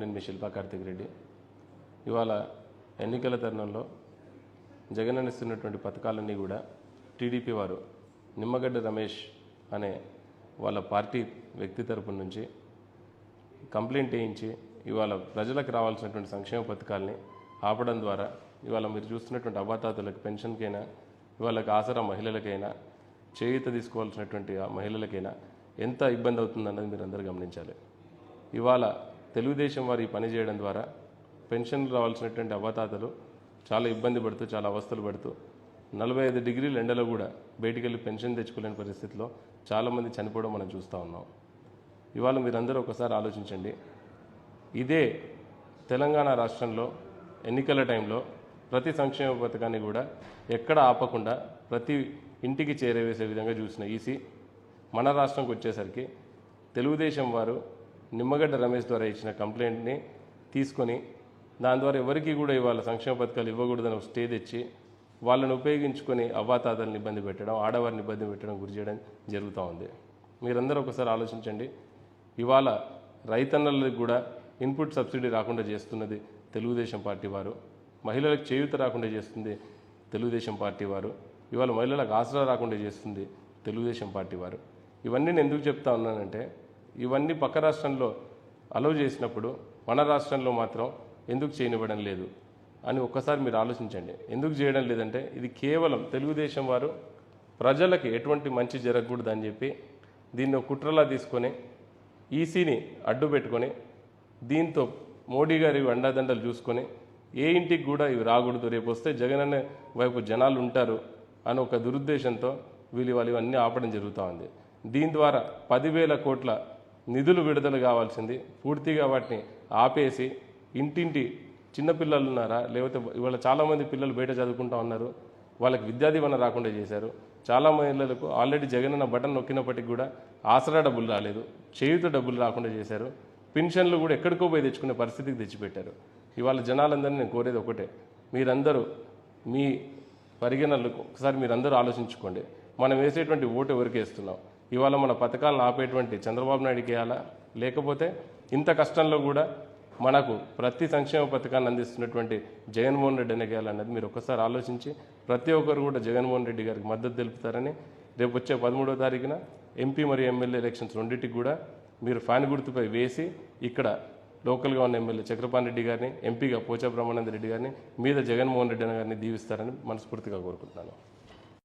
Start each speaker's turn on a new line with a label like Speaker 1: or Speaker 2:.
Speaker 1: నేను మీ శిల్పా కార్తిక్ రెడ్డి. ఇవాళ ఎన్నికల తరుణంలో జగన్ ఇస్తున్నటువంటి పథకాలన్నీ కూడా టీడీపీ వారు నిమ్మగడ్డ రమేష్ అనే వాళ్ళ పార్టీ వ్యక్తి తరపు నుంచి కంప్లైంట్ వేయించి ఇవాళ ప్రజలకు రావాల్సినటువంటి సంక్షేమ పథకాల్ని ఆపడం ద్వారా ఇవాళ మీరు చూస్తున్నటువంటి అవాతాతులకు పెన్షన్కైనా ఇవాళకి ఆసరా మహిళలకైనా చేయూత తీసుకోవాల్సినటువంటి మహిళలకైనా ఎంత ఇబ్బంది అవుతుందన్నది మీరు అందరూ గమనించాలి. ఇవాళ తెలుగుదేశం వారు ఈ పని చేయడం ద్వారా పెన్షన్లు రావాల్సినటువంటి అవ్వతాతలు చాలా ఇబ్బంది పడుతూ చాలా అవస్థలు పడుతూ నలభై ఐదు డిగ్రీల ఎండలో కూడా బయటికి వెళ్ళి పెన్షన్ తెచ్చుకోలేని పరిస్థితిలో చాలామంది చనిపోవడం మనం చూస్తూ ఉన్నాం. ఇవాళ మీరందరూ ఒకసారి ఆలోచించండి. ఇదే తెలంగాణ రాష్ట్రంలో ఎన్నికల టైంలో ప్రతి సంక్షేమ పథకాన్ని కూడా ఎక్కడ ఆపకుండా ప్రతి ఇంటికి చేరవేసే విధంగా చూసిన ఈసీ మన రాష్ట్రంకి వచ్చేసరికి తెలుగుదేశం వారు నిమ్మగడ్డ రమేష్ ద్వారా ఇచ్చిన కంప్లైంట్ని తీసుకొని దాని ద్వారా ఎవరికి కూడా ఇవాళ సంక్షేమ పథకాలు ఇవ్వకూడదని ఒక స్టే తెచ్చి వాళ్ళని ఉపయోగించుకొని అవ్వాతాతలను ఇబ్బంది పెట్టడం ఆడవారిని ఇబ్బంది పెట్టడం గురి చేయడం జరుగుతూ ఉంది. మీరందరూ ఒకసారి ఆలోచించండి. ఇవాళ రైతన్నలకు కూడా ఇన్పుట్ సబ్సిడీ రాకుండా చేస్తున్నది తెలుగుదేశం పార్టీ వారు. మహిళలకు చేయూత రాకుండా చేస్తుంది తెలుగుదేశం పార్టీ వారు. ఇవాళ మహిళలకు ఆసరా రాకుండా చేస్తుంది తెలుగుదేశం పార్టీ వారు. ఇవన్నీ నేను ఎందుకు చెప్తా ఉన్నానంటే ఇవన్నీ పక్క రాష్ట్రంలో అలో చేసినప్పుడు మన రాష్ట్రంలో మాత్రం ఎందుకు చేయనివ్వడం లేదు అని ఒక్కసారి మీరు ఆలోచించండి. ఎందుకు చేయడం లేదంటే ఇది కేవలం తెలుగుదేశం వారు ప్రజలకి ఎటువంటి మంచి జరగకూడదు అని చెప్పి దీన్ని కుట్రలా తీసుకొని ఈసీని అడ్డు పెట్టుకొని దీంతో మోడీ గారి అండాదండలు చూసుకొని ఏ ఇంటికి కూడా ఇవి రాకూడదు రేపు వస్తే జగన్ అనే వైపు జనాలు ఉంటారు అని ఒక దురుద్దేశంతో వీళ్ళు వాళ్ళు ఇవన్నీ ఆపడం జరుగుతూ ఉంది. దీని ద్వారా పదివేల కోట్ల నిధులు విడుదల కావాల్సింది. పూర్తిగా వాటిని ఆపేసి ఇంటింటి చిన్నపిల్లలు ఉన్నారా? లేకపోతే ఇవాళ చాలామంది పిల్లలు బయట చదువుకుంటా ఉన్నారు. వాళ్ళకి విద్యా దీవెన రాకుండా చేశారు. చాలా మహిళలకు ఆల్రెడీ జగన్ అన్న బటన్ నొక్కినప్పటికి కూడా ఆసరా డబ్బులు రాలేదు. చేయుత డబ్బులు రాకుండా చేశారు. పెన్షన్లు కూడా ఎక్కడికో పోయి తెచ్చుకునే పరిస్థితికి తెచ్చిపెట్టారు. ఇవాళ జనాలందరినీ నేను కోరేది ఒకటే. మీరందరూ మీ పరిగణనలకు ఒకసారి మీరందరూ ఆలోచించుకోండి. మనం వేసేటువంటి ఓటు ఎవరికి వేస్తున్నాం? ఇవాళ మన పథకాలను ఆపేటువంటి చంద్రబాబు నాయుడుకి వేయాలా లేకపోతే ఇంత కష్టంలో కూడా మనకు ప్రతి సంక్షేమ పథకాన్ని అందిస్తున్నటువంటి జగన్మోహన్ రెడ్డి అనేకేయాలన్నది మీరు ఒకసారి ఆలోచించి ప్రతి ఒక్కరు కూడా జగన్మోహన్ రెడ్డి గారికి మద్దతు తెలుపుతారని రేపు వచ్చే పదమూడవ తారీఖున ఎంపీ మరియు ఎమ్మెల్యే ఎలక్షన్స్ రెండింటికి కూడా మీరు ఫ్యాన్ గుర్తుపై వేసి ఇక్కడ లోకల్గా ఉన్న ఎమ్మెల్యే చక్రపాణి రెడ్డి గారిని ఎంపీగా పోచా బ్రహ్మానంద రెడ్డి గారిని మీద జగన్మోహన్ రెడ్డి గారిని దీవిస్తారని మనస్ఫూర్తిగా కోరుకుంటున్నాను.